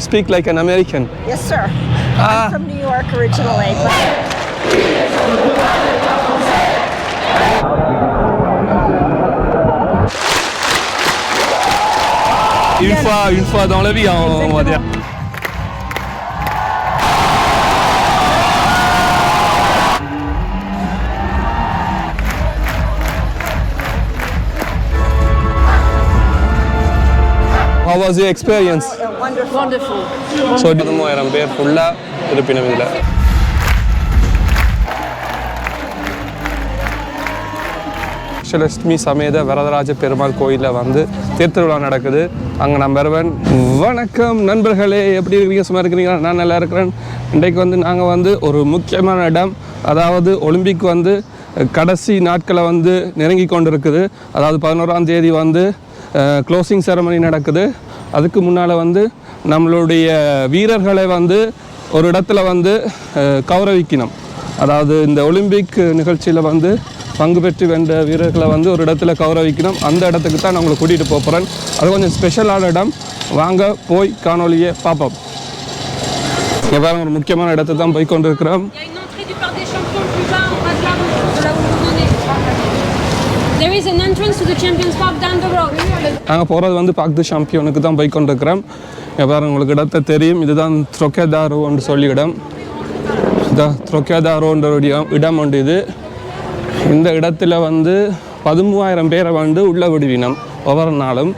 speak like an American. Yes, sir. Ah. I'm from New York originally. Une fois, une fois dans la vie, on, on va dire. How was your experience? wonderful. Wonderful. So இது மூவாயிரம் பேர் ஃபுல்லாக இருப்பினம் இதில். அஷ்டலட்சுமி சமேத வரதராஜ பெருமாள் கோயிலில் வந்து தேர்திருவிழா நடக்குது. அங்கே நான் வருவேன் வணக்கம் நண்பர்களே எப்படி இருக்கீங்க? சும்மா இருக்கிறீங்களா? நான் நல்லா இருக்கிறேன். இன்றைக்கு வந்து நாங்கள் வந்து ஒரு முக்கியமான இடம். அதாவது ஒலிம்பிக் வந்து கடைசி நாட்களை வந்து நெருங்கி கொண்டு இருக்குது அதாவது பதினோராம் தேதி வந்து க்ளோசிங் செரமனி நடக்குது. அதுக்கு முன்னால் வந்து நம்மளுடைய வீரர்களை வந்து ஒரு இடத்துல வந்து கௌரவிக்கணும். அதாவது இந்த ஒலிம்பிக் நிகழ்ச்சியில் வந்து பங்கு பெற்று வென்ற வீரர்களை வந்து ஒரு இடத்துல கௌரவிக்கணும். அந்த இடத்துக்கு தான் நான் உங்களை கூட்டிகிட்டு போகிறேன் அது கொஞ்சம் ஸ்பெஷலான இடம். வாங்க போய் காணொலியை பார்ப்போம். இங்கே ஒரு முக்கியமான இடத்துக்கு தான் போய் கொண்டிருக்கிறோம். There is an entrance to the Champions Park down the road. நாங்கள் போகிறது வந்து பார்க் தி சாம்பியனுக்கு தான் போய் கொண்டிருக்கிறோம் எவ்வாறு உங்களுக்கு இடத்த தெரியும்? இதுதான் த்ரொக்கேதாரோன்னு சொல்லி இடம் இதான் த்ரொக்கேதாரோன்ற ஒரு இடம் உண்டு இது. இந்த இடத்துல வந்து பதிமூவாயிரம் பேரை வந்து உள்ள விடுவினம் ஒவ்வொரு நாளும்.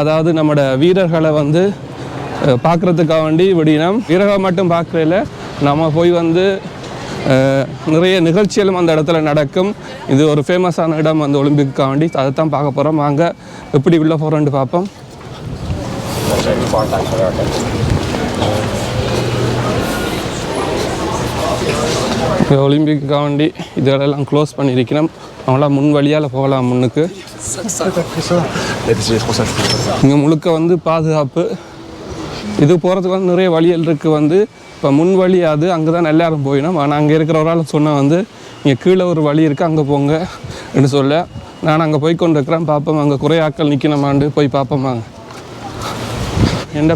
அதாவது நம்மட வீரர்களை வந்து பார்க்குறதுக்காக வேண்டி விடினம் வீரர்களை மட்டும் பார்க்கல நம்ம போய் வந்து நிறைய நிகழ்ச்சிகளும் அந்த இடத்துல நடக்கும். இது ஒரு ஃபேமஸான இடம் அந்த ஒலிம்பிக்காக வேண்டி அதை தான் பார்க்க போகிறோம் வாங்க எப்படி உள்ளே போகிறோன்ட்டு பார்ப்போம். ஒலிம்பிக்காக வேண்டி இதெல்லாம் க்ளோஸ் பண்ணியிருக்கிறோம் அவங்களாம் முன் வழியால் போகலாம் முன்னுக்கு. இங்கே முழுக்க வந்து பாதுகாப்பு. இது போகிறதுக்கு வந்து நிறைய வழிகள் இருக்குது வந்து. இப்போ முன் வழி அது அங்கே தான் எல்லாரும் போயிடும் ஆனால் அங்கே இருக்கிற ஒரு ஆள் சொன்னால் வந்து இங்கே கீழே ஒரு வழி இருக்குது அங்கே போங்க என்று சொல்ல நான் அங்கே போய் கொண்டு இருக்கிறேன் பார்ப்போம் அங்கே குறை ஆட்கள் நிற்கணுமாண்டு போய் பார்ப்போம் வாங்க.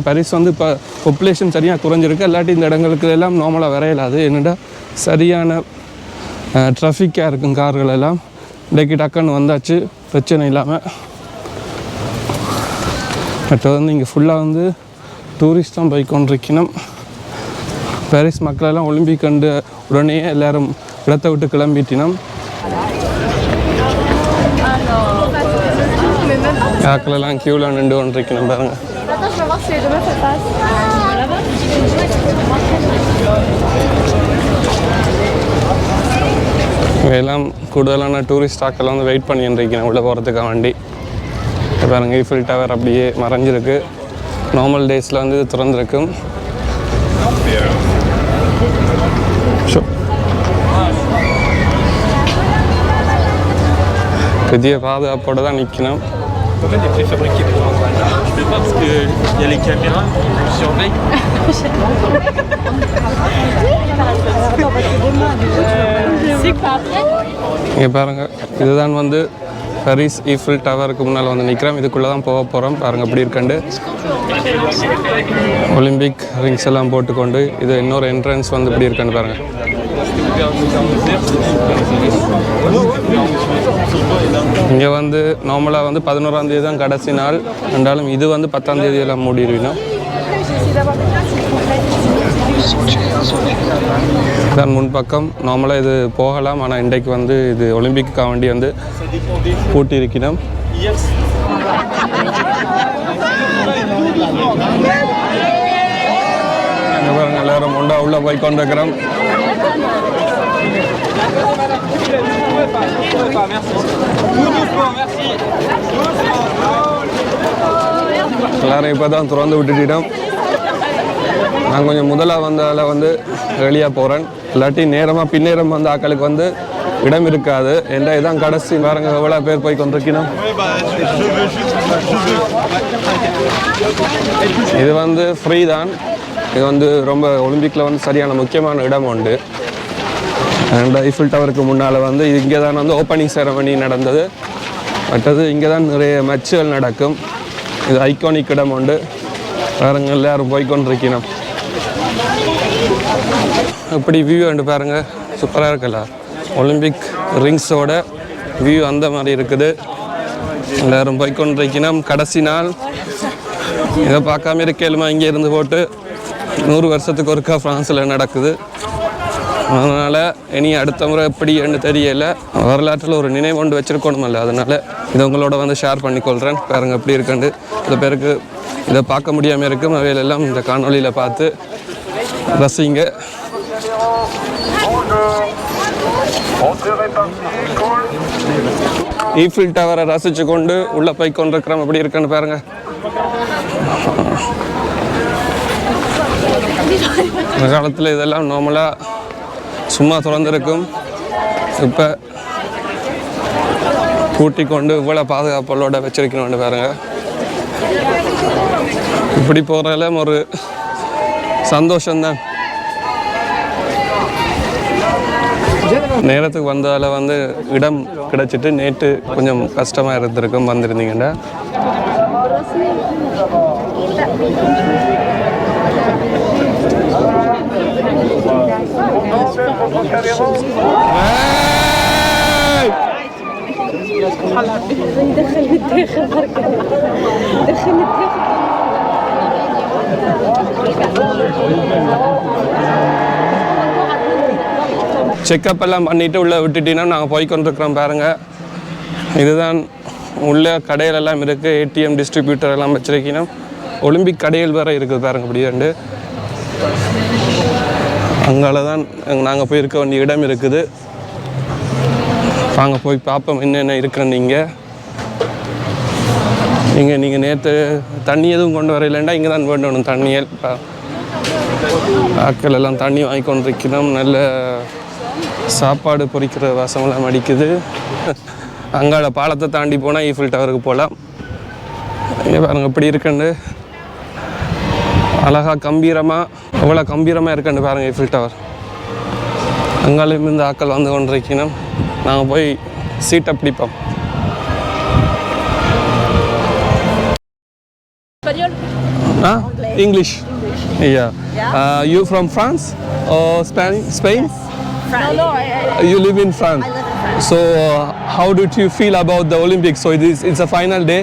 பரிஸ் வந்து இப்போ பாப்புலேஷன் சரியாக குறைஞ்சிருக்கு இல்லாட்டி இந்த இடங்களுக்கு எல்லாம் நார்மலாக வரையலாது என்னடா சரியான ட்ராஃபிக்காக இருக்கும் கார்கள் எல்லாம். இன்றைக்கு டக்குன்னு வந்தாச்சு பிரச்சனை இல்லாமல் பட் வந்து இங்கே ஃபுல்லாக வந்து டூரிஸ்ட் தான் போய் கொண்டிருக்கணும். பாரிஸ் மக்களெல்லாம் ஒலிம்பிக் கண்டு உடனே எல்லாரும் இடத்தை விட்டு கிளம்பிட்டினோம். ஆக்கள் க்யூவில் நின்று கொண்டிருக்கணும் பாருங்க. இவையெல்லாம் கூடுதலான டூரிஸ்ட் ஆக்கெல்லாம் வந்து வெயிட் பண்ணி இருக்கேன் உள்ளே போகிறதுக்காக வண்டி. பாருங்கள் பாருங்க ஈஃபில் டவர் அப்படியே மறைஞ்சிருக்கு. நார்மல் டேஸில் வந்து இது திறந்திருக்கும். பெரிய பாதுகாப்போட தான் நிற்கணும் En fait, est préfabriqué pour moi. Je fais pas parce qu'il y a les caméras qui nous surveillent. இங்கே பாருங்கள் இதுதான் வந்து ஹரிஸ் ஈஃபில் டவருக்கு முன்னால் வந்து நிற்கிறோம். இதுக்குள்ளே தான் போக போகிறோம் பாருங்கள் எப்படி இருக்கண்டு ஒலிம்பிக் ரிங்ஸ் எல்லாம் போட்டுக்கொண்டு இது இன்னொரு என்ட்ரன்ஸ் வந்து இப்படி இருக்கான்னு பாருங்கள் இங்கே வந்து நார்மலாக வந்து பதினோராந்தேதி தான் கடைசி நாள். என்றாலும் இது வந்து பத்தாம் தேதி மூடிடுவினோம் தான் முன்பக்கம் நார்மலாக இது போகலாம். ஆனால் இன்றைக்கு வந்து இது ஒலிம்பிக்காக வேண்டி வந்து பூட்டி இருக்கிறோம் எல்லாரும் உண்டா உள்ள போய் கொண்டிருக்கிறோம். எல்லாரும் இப்போ தான் திறந்து விட்டுட்டோம். நான் கொஞ்சம் முதலாக வந்தால வந்து வெளியாக போகிறேன் இல்லாட்டி நேரமாக பின்னேரம் வந்த ஆக்களுக்கு வந்து இடம் இருக்காது. என்ற இதான் கடைசி பாருங்க எவ்வளோ பேர் போய் கொண்டிருக்கணும்? இது வந்து ஃப்ரீ தான். இது வந்து ரொம்ப ஒலிம்பிக்கில் வந்து சரியான முக்கியமான இடம் உண்டு. அண்ட் ஐஃபில் டவருக்கு முன்னால் வந்து இங்கே தான் வந்து ஓப்பனிங் செரமனி நடந்தது. மற்றது இங்கே தான் நிறைய மேட்சுகள் நடக்கும். இது ஐகானிக் இடம் உண்டு. பாருங்க எல்லாரும் போய்க்கொண்டிருக்கணும் இப்படி வியூ வந்து பாருங்க. சூப்பராக இருக்குல்ல. ஒலிம்பிக் ரிங்ஸோட வியூ அந்த மாதிரி இருக்குது. எல்லாரும் போய்கொண்டிருக்கணும் கடைசி நாள். இதை பார்க்காம இருக்கேலுமா இங்கே இருந்து போட்டு நூறு வருஷத்துக்கு ஒருக்கா ஃப்ரான்ஸில் நடக்குது. அதனால் இனி அடுத்த முறை எப்படின்னு தெரியல. வரலாற்றில் ஒரு நினைவு ஒன்று வச்சுருக்கணுமல்ல. அதனால் இதை உங்களோட வந்து ஷேர் பண்ணிக்கொள்கிறேன் பாருங்கள் எப்படி இருக்குண்டு சில பேருக்கு இதை பார்க்க முடியாமல் இருக்கும். அவையிலெல்லாம் இந்த காணொளியில் பார்த்து ரசிங்க. ஈஃபில் டவரை ரசித்து கொண்டு உள்ளே போய் கொண்டிருக்கிறோம். எப்படி இருக்குன்னு பாருங்க. இந்த காலத்தில் இதெல்லாம் நார்மலாக சும்மா திறந்திருக்கும். இப்போ கூட்டி கொண்டு இவ்வளோ பாதுகாப்பலோட வச்சிருக்கணும்னு பாருங்க. இப்படி போகிறதுல ஒரு சந்தோஷம்தான். நேரத்துக்கு வந்ததால் வந்து இடம் கிடைச்சிட்டு நேற்று கொஞ்சம் கஷ்டமாக இருந்திருக்கும் வந்திருந்தீங்கன்னா செக்கப் எல்லாம் பண்ணிவிட்டு உள்ளே விட்டுட்டீங்கன்னா நாங்கள் போய் கொண்டிருக்கிறோம் பாருங்கள் இதுதான் உள்ள கடையில் எல்லாம் இருக்குது ஏடிஎம் டிஸ்ட்ரிபியூட்டர் எல்லாம் வச்சுருக்கீங்கன்னா ஒலிம்பிக் கடைகள் வேறு இருக்குது பாருங்க அப்படியாண்டு அங்கால தான் நாங்கள் போய் இருக்க வேண்டிய இடம் இருக்குது. வாங்க போய் பார்ப்போம் என்னென்ன இருக்குன்னு நீங்கள் இங்கே நீங்கள் நேற்று தண்ணி எதுவும் கொண்டு வரையிலண்டா இங்கே தான் வேண்டணும் தண்ணியல். ஆக்கள் எல்லாம் தண்ணி வாங்கி கொண்டிருக்கணும். நல்ல சாப்பாடு பொரிக்கிற வாசமெல்லாம் அடிக்குது. அங்கால பாலத்தை தாண்டி போனால் ஈஃபில் டவருக்கு போகலாம் இங்கே பாருங்க இப்படி இருக்குண்டு அழகா கம்பீரமாக எவ்வளோ கம்பீரமாக இருக்குன்னு பாருங்க ஈஃபில் டவர் அங்காலையும் இருந்து ஆட்கள் வந்து கொண்டிருக்கணும். நாங்கள் போய் சீட்டை பிடிப்போம். Espagnol Ah, English. Yeah. Uh, you from France or Spain? Spain? No, no, I, I, You live in France. I live in France. So, uh, how did you feel about the Olympics? So, it is, it's a final day.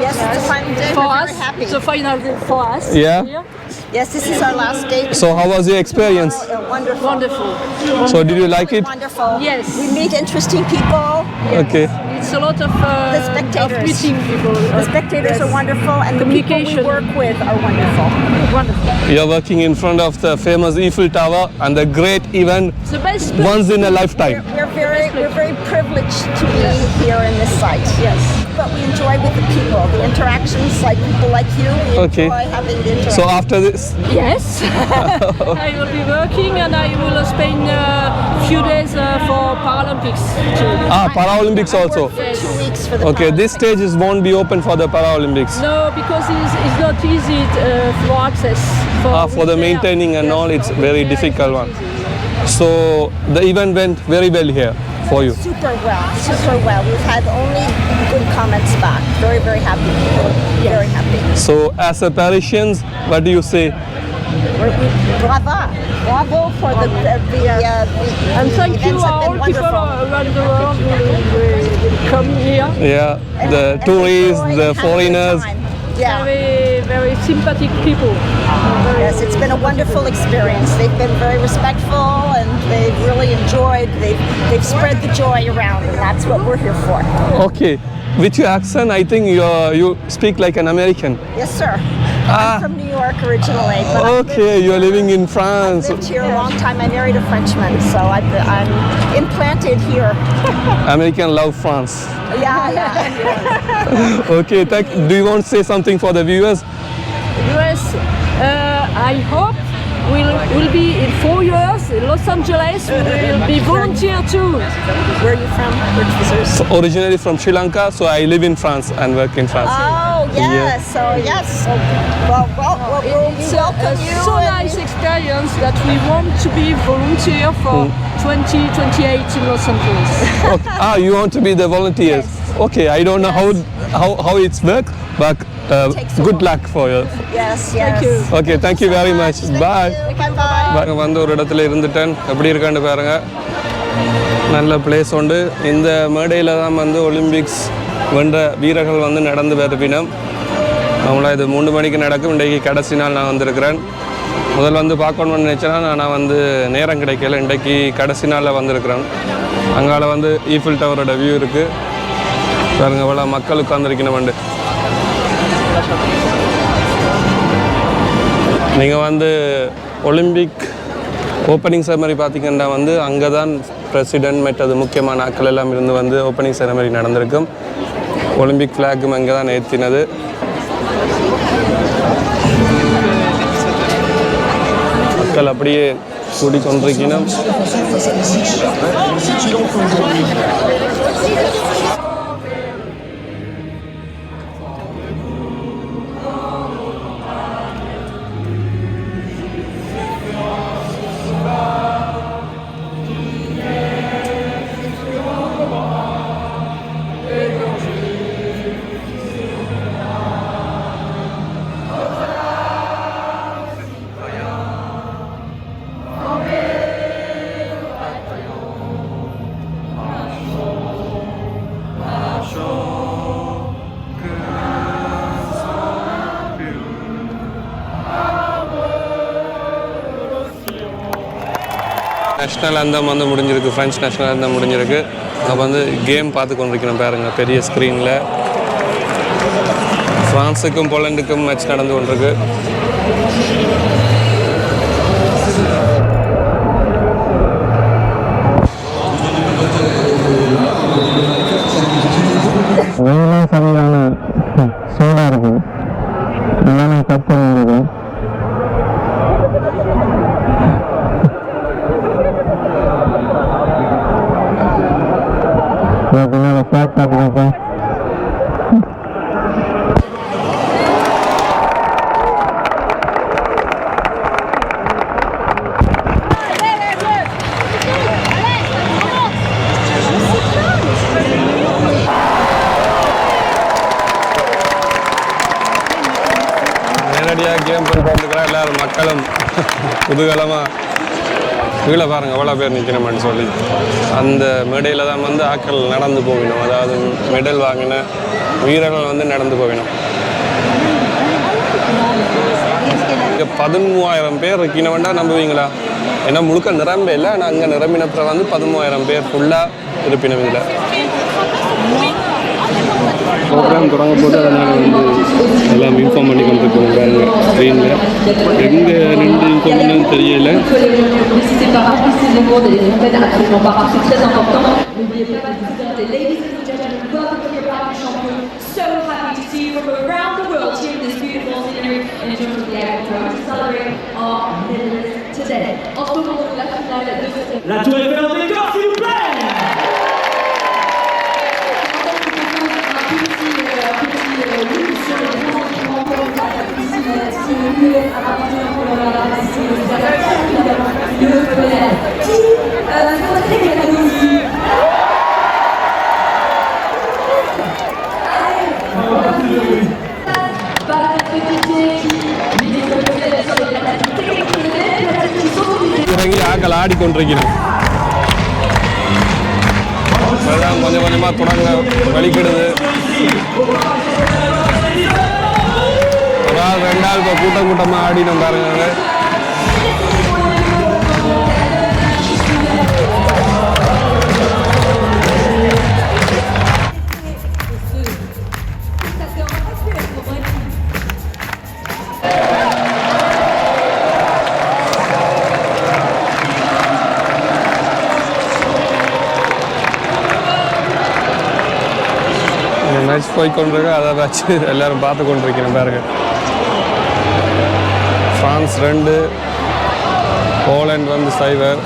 Yes, it's a final day. for We're us. very happy. It's a final day for us. Yeah. Here. Yes, this is our last day. So, how was your experience? Uh, wonderful. Wonderful. So, did you like it? Wonderful. Yes. We meet interesting people. Okay. It's a lot of, uh, The spectators. of meeting people. The spectators are wonderful, and the people we work with are wonderful. Wonderful. You're working in front of the famous Eiffel Tower and the great event the best once in a lifetime. We're very, we're very privileged to be here in this site. Yes. But we enjoy with the people, the interactions, like people like you. We Okay. enjoy having the interactions. So, after this, Yes. I will be working and I will spend a few days uh, for Paralympics too. ah, Paralympics also. for two weeks for the Okay, this stage is won't be open for the Paralympics. No, because it's, it's not easy uh, for access. For, Ah, for the maintaining and all, it's very difficult it's one. easy. So the event went very well here for you. Super well, super well. We've had only good comments back. Very, very happy people. Very happy. So as a Parisians, what do you say? Bravo. Bravo for the, the, the, uh, the And thank you events have all been people wonderful. around the world who who come here. Yeah, And- the and tourists, enjoy the and have a good foreigners. time. Yeah. Very, very sympathetic people. Very, Yes, it's been a wonderful experience. They've been very respectful and they've really enjoyed. They've they've spread the joy around, and that's what we're here for. Okay, with your accent, I think you you speak like an American. Yes, sir. Ah. I'm from New York originally, but Okay, lived you are living in France. I lived here a long time. I married a Frenchman, so I've, I'm implanted here. American love France. Yeah, yeah. Okay, thank. Do you want to say something for the viewers? US, uh, I hope we'll, we'll be in four years in Los Angeles. We will be volunteer too. Where are you from? So originally from Sri Lanka, so I live in France and work in France. Oh yes, so yes. So, well, well, well, we'll, we It's a, a welcome you. so nice experience that we want to be volunteer for 2028 in Los Angeles. Okay. Ah, you want to be the volunteers? Okay, I don't know how how, how it's work, but uh, good luck for you. Yes, yes. Okay, thank you very much. Bye. பாருங்க வந்து ஒரு இடத்துல இருந்துட்டேன். எப்படி இருக்கான்னு பாருங்க. நல்ல place உண்டு. இந்த மேடையில் தான் வந்து ஒலிம்பிக்ஸ் வென்ற வீரர்கள் வந்து நடந்து வருப்பினம் நம்மளா இது மூணு மணிக்கு நடக்கும். இன்றைக்கு கடைசி நாள் நான் வந்திருக்கிறேன். முதல் வந்து பார்க்கணும்னு நினச்சேன்னா நான் வந்து நேரம் கிடைக்கல. இன்றைக்கு கடைசி நாளில் வந்திருக்கிறேன். அங்கால வந்து ஈஃபில் டவரோட வியூ இருக்குது பாருங்க இவ்வளோ மக்கள் உட்காந்துருக்கணுமெண்டு நீங்கள் வந்து ஒலிம்பிக் ஓப்பனிங் செரமரி பார்த்தீங்கன்னா வந்து அங்கே தான் பிரசிடென்ட் மற்றது முக்கியமான ஆக்கள் எல்லாம் இருந்து வந்து ஓப்பனிங் செரமரி நடந்திருக்கும். ஒலிம்பிக் ஃப்ளாகும் அங்கே தான் ஏற்றினது மக்கள் அப்படியே கூடி கொண்டிருக்கணும் நேஷ்னல் அந்தம் வந்து முடிஞ்சிருக்கு ஃப்ரெஞ்ச் நேஷ்னல் அந்தம் முடிஞ்சிருக்கு. அப்போ வந்து கேம் பார்த்து கொண்டிருக்கிறோம் பாருங்கள் பெரிய ஸ்க்ரீனில் ஃப்ரான்ஸுக்கும் போலண்டுக்கும் மேட்ச் நடந்து கொண்டிருக்கு. சரியான குதூகலமாக கீழே பாருங்க எவ்வளோ பேர் நிற்கணும்னு சொல்லி. அந்த மேடையில் தான் வந்து ஆக்கள் நடந்து போகணும். அதாவது மெடல் வாங்கின வீரர்கள் வந்து நடந்து போகணும். இங்கே பதிமூவாயிரம் பேர் இருக்கணும்டா நம்புவீங்களா? ஏன்னா முழுக்க நிரம்ப இல்லை. ஆனால் அங்கே நிரம்பினப்புறம் வந்து பதிமூவாயிரம் பேர் ஃபுல்லாக இருப்பினம் ப்ரோக்ராம் தொடங்க போது அதனால் வந்து எல்லாம் இன்ஃபார்ம் பண்ணி கொண்டிருக்கோம் பாருங்க ஸ்க்ரீனில் எங்கே நின்று இன்ஃபார்ம் பண்ணு தெரியல. La Tour à ஆக்கள் ஆடிக்கொண்டிருக்கிறோம். அதான் கொஞ்சம் கொஞ்சமாக தொடங்க வலிக்கிடுது. ஆள் ரெண்டு ஆள் இப்போ கூட்டம் கூட்டமாக ஆடினோம் பாருங்க மேட்ச் போய் கொண்டிருக்கோம் அதை வச்சு எல்லாரும் பார்த்து கொண்டிருக்கிறேன் பாருங்க. பிரான்ஸ் ரெண்டு போலண்ட் வந்து சைவர்.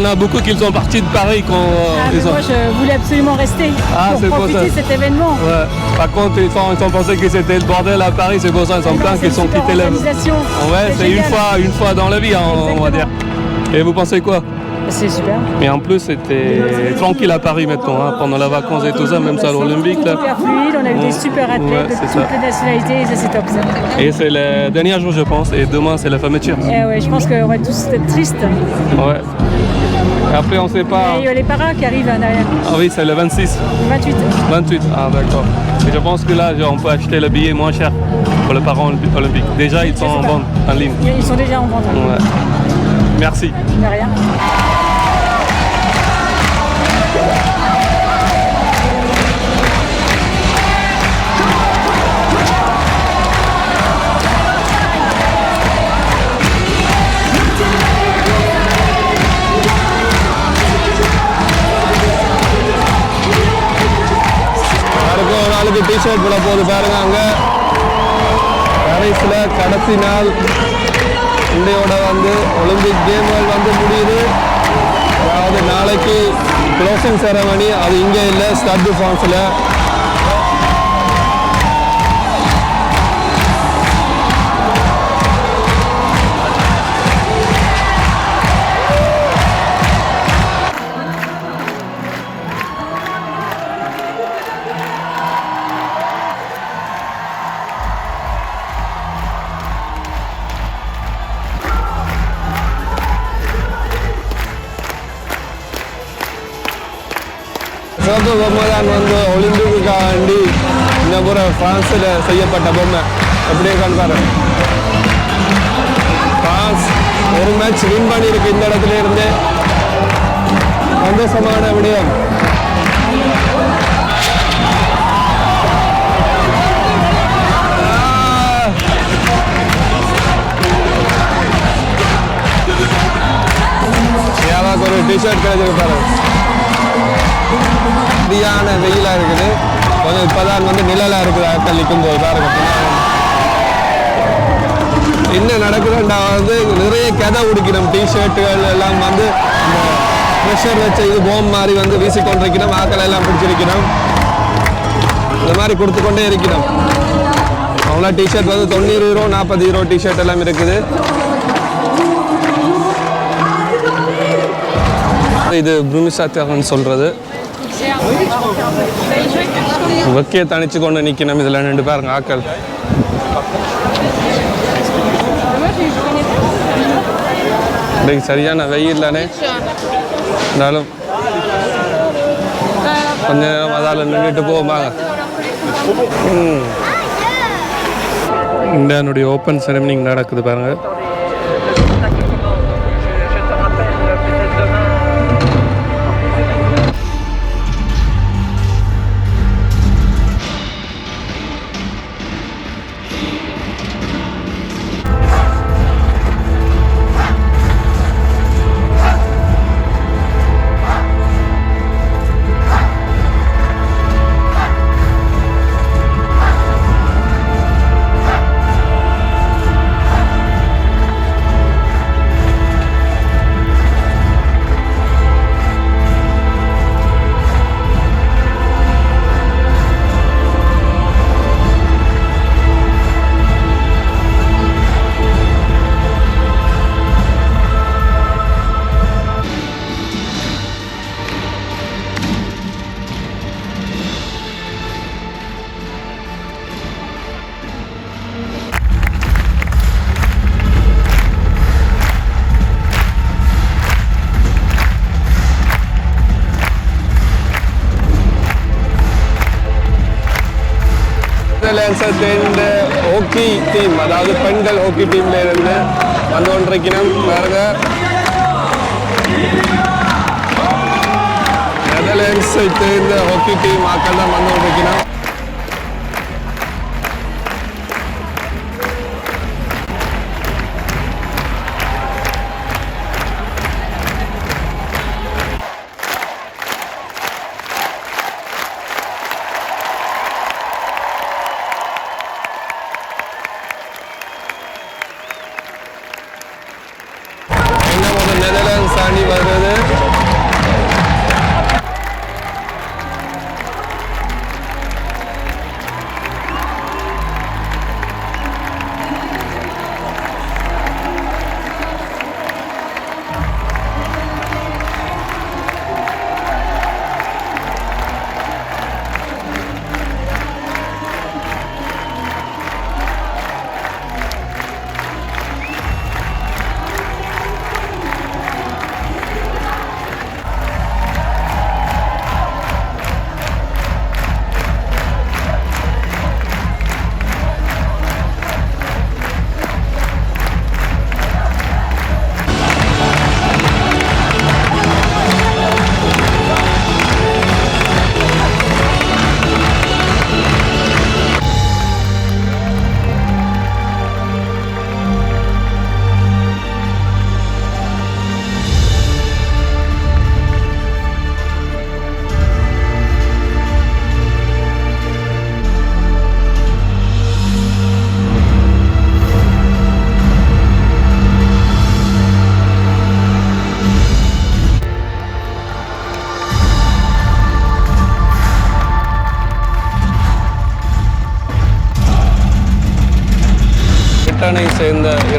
Y en a beaucoup qui sont partis de Paris quand euh, ils ont... Moi, je voulais absolument rester Ah, pour profiter de cet événement. Ouais. Par contre, ils ont, ils ont pensé que c'était le bordel à Paris, c'est pour ça ils sont Non, pleins qu'ils sont quittés organisation. Ouais, c'est une fois, une fois dans la vie, hein, on va dire. Et vous pensez quoi? C'est super. Mais en plus, c'était tranquille à Paris maintenant, hein, pendant la vacances et tout ça, même ça à l'Olympique. Là. Super fluide, on a eu des super athlètes Ouais, de toutes ça. les nationalités, et ça c'est top ça. Et c'est le dernier jour, je pense, et demain, c'est la fermeture. Et ouais, je pense qu'on va tous être tristes. Ouais. Et après, on sait pas. Et il y a les paras qui arrivent en arrière. Ah oui, c'est le 26, 28. 28. Ah, d'accord. Et je pense que là, on peut acheter le billet moins cher pour les parents olympi- olympiques. Déjà, ils sont en vente en ligne. Ils sont déjà en vente. Ouais. Merci. De rien. ஒரு ஆளுக்கு T shirt பாருங்க அங்க. பாரிஸில் கடைசி நாள் இந்தியோட வந்து Olympic கேம்கள் வந்து முடியுது. அதாவது நாளைக்கு க்ளோசிங் செரமனி அது இங்கே இல்லை ஸ்டட் ஃபார்ம்ஸில் தான் வந்து ஒலிம்பிக்குக்காக வேண்டி இந்த முறை ஃப்ரான்ஸில் செய்யப்பட்ட பொம்மை. அப்படியே இருக்கான்னு ஃப்ரான்ஸ் ஒரு மேட்ச் வின் பண்ணியிருக்கு இந்த இடத்துல இருந்து சந்தோஷமான விடயம். கொஞ்சம் இப்போதான் வந்து நிழலாக இருக்குது ஆட்கள் நிற்கும் போது பாருங்க. என்ன நடக்குதுன்னா வந்து நிறைய கதை உடிக்கணும் டிஷர்ட்டுகள் எல்லாம் வந்து ப்ரெஷர் வச்ச இது போம் மாதிரி வந்து வீசிக்கொண்டிருக்கணும் ஆக்கள் எல்லாம் பிடிச்சிருக்கணும் இந்த மாதிரி கொடுத்து கொண்டே இருக்கணும் அவங்களாம் டிஷர்ட் வந்து தொண்ணூறு யூரோ நாற்பது யூரோ டிஷர்ட் எல்லாம் இருக்குது. இது ப்ரூமிசாத்தியாகன்னு சொல்கிறது வெக்கையை தணிச்சு கொண்டு நிற்கணும் இதில் நின்று பேருங்க ஆக்கள். இன்னைக்கு சரியான வெயில் தானே? இருந்தாலும் கொஞ்ச நேரம் அதால் நின்றுட்டு போவாங்க ம். இந்தியானுடைய ஓப்பன் செரமனி நடக்குது பாருங்கள் ஹாக்கி டீம் டீம்ல இருந்து வந்து கொண்டிருக்கணும் பாருங்க நெதர்லாண்ட்ஸை சேர்ந்த ஹாக்கி டீம் ஆக்கள் தான் வந்து கொண்டிருக்கணும்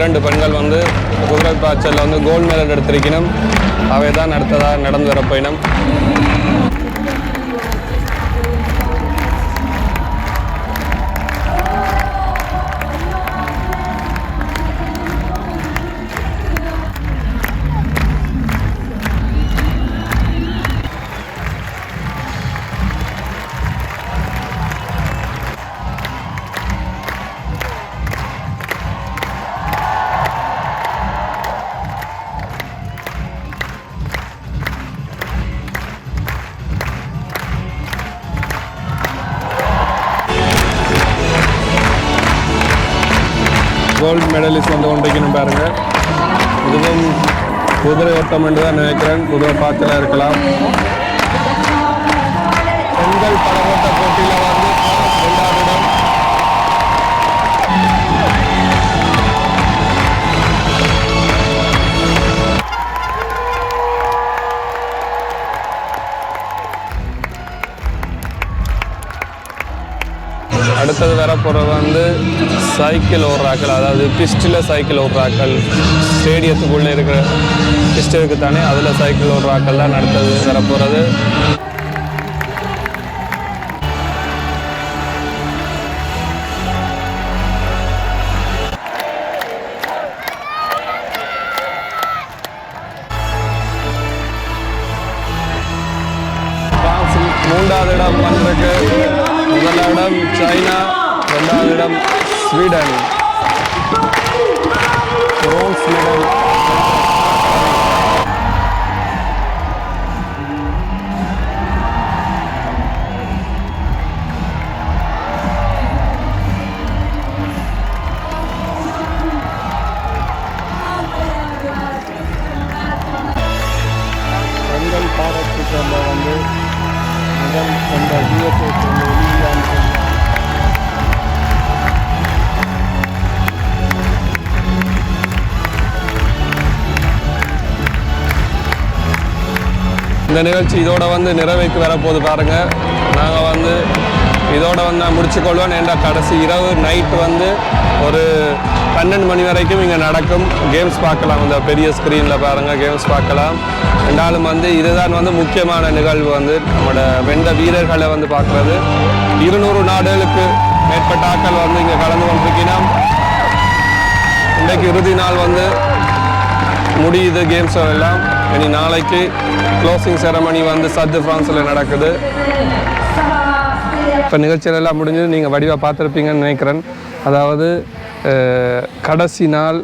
இரண்டு பெண்கள் வந்து குதிரை பாய்ச்சலில் வந்து கோல்டு மெடல் எடுத்திருக்கணும் அவை தான் அடுத்ததாக நடந்து வர கோல்டு மெடலிஸ்ட் வந்து கொண்டிருக்கணும் பாருங்க இதுவும் குதிரை ஓட்டம் என்று தான் நினைக்கிறேன். குதிரை பாய்ச்சலாக இருக்கலாம். போகிறது வந்து சைக்கிள் ஓடுறாக்கள் அதாவது பிஸ்டில் சைக்கிள் ஓடுறாக்கள் ஸ்டேடியத்துக்குள்ளே இருக்கிற பிஸ்ட் இருக்கு தானே அதில் சைக்கிள் ஓடுறாக்கள் தான் அடுத்தது வரப்போகிறது ಸ್ವೀಡನ್ இந்த நிகழ்ச்சி இதோட வந்து நிறைவைக்கு வரப்போகுது பாருங்க. நாங்கள் வந்து இதோட வந்து நான் முடிச்சுக்கொள்வேன். ஏண்டா கடைசி இரவு நைட் வந்து ஒரு பன்னெண்டு மணி வரைக்கும் இங்கே நடக்கும். கேம்ஸ் பார்க்கலாம். இந்த பெரிய ஸ்க்ரீனில் பாருங்கள் கேம்ஸ் பார்க்கலாம். ரெண்டாலும் வந்து இதுதான் வந்து முக்கியமான நிகழ்வு வந்து. நம்மளோட வெண்ட வீரர்களை வந்து பார்க்குறது. இருநூறு நாடுகளுக்கு மேற்பட்ட ஆட்கள் வந்து இங்கே கலந்து கொண்டிருக்கிறோம் இன்றைக்கு இறுதி நாள் வந்து முடியுது கேம்ஸ் எல்லாம். இனி நாளைக்கு க்ளோசிங் செரமனி வந்து சத்து ஃப்ரான்ஸில் நடக்குது. இப்போ நிகழ்ச்சிகள் எல்லாம் முடிஞ்சது. நீங்கள் வடிவாக பார்த்துருப்பீங்கன்னு நினைக்கிறேன். அதாவது கடைசி நாள்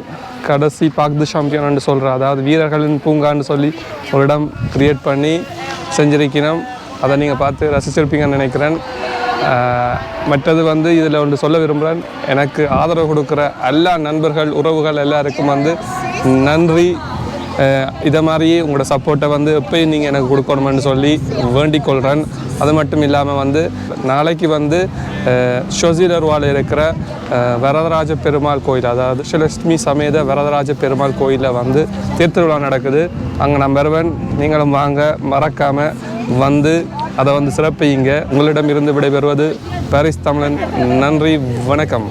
கடைசி பாக்து சாம்பியன்னு சொல்கிற அதாவது வீரர்களின் பூங்கான்னு சொல்லி ஒரு இடம் க்ரியேட் பண்ணி செஞ்சிருக்கணும் அதை நீங்கள் பார்த்து ரசிச்சிருப்பீங்கன்னு நினைக்கிறேன். மற்றது வந்து இதில் ஒன்று சொல்ல விரும்புகிறேன். எனக்கு ஆதரவு கொடுக்குற எல்லா நண்பர்கள் உறவுகள் எல்லாருக்கும் வந்து நன்றி. இதை மாதிரி உங்களோட சப்போர்ட்டை வந்து எப்பயும் நீங்கள் எனக்கு கொடுக்கணுமென்னு சொல்லி வேண்டிக் கொள்கிறேன் அது மட்டும் இல்லாமல் வந்து நாளைக்கு வந்து ஷொசிலர்வால் இருக்கிற வரதராஜ பெருமாள் கோயில் அதாவது ஸ்ரீலட்சுமி சமேத வரதராஜ பெருமாள் கோயிலில் வந்து தேர்திருவிழா நடக்குது. அங்கே நான் வருவன். நீங்களும் வாங்க. மறக்காமல் வந்து அதை வந்து சிறப்பியுங்க. உங்களிடம் இருந்து விடைபெறுவது பாரிஸ் தமிழன். நன்றி. வணக்கம்.